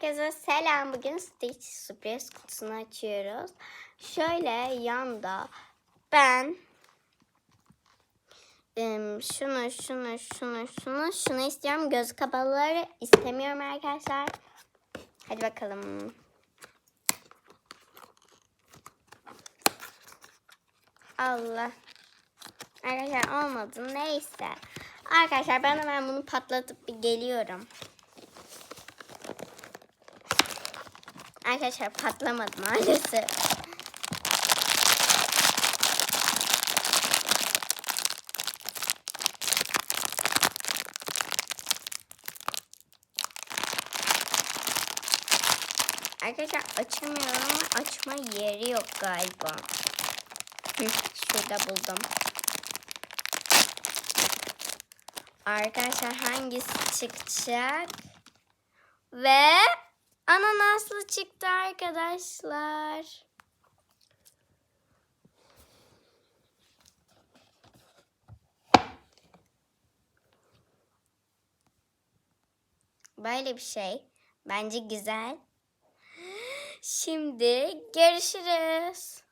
Herkese selam. Bugün Stitch sürpriz kutusunu açıyoruz. Şöyle yanda ben şunu, şunu, şunu, şunu, şunu istiyorum. Göz kapalıları istemiyorum arkadaşlar. Hadi bakalım. Allah. Arkadaşlar olmadı. Neyse. Arkadaşlar ben hemen bunu patlatıp bir geliyorum. Arkadaşlar patlamadı maalesef. Arkadaşlar açamıyorum ama açma yeri yok galiba. Şurada buldum. Arkadaşlar hangisi çıkacak? Ve ananaslı çıktı arkadaşlar. Böyle bir şey. Bence güzel. Şimdi görüşürüz.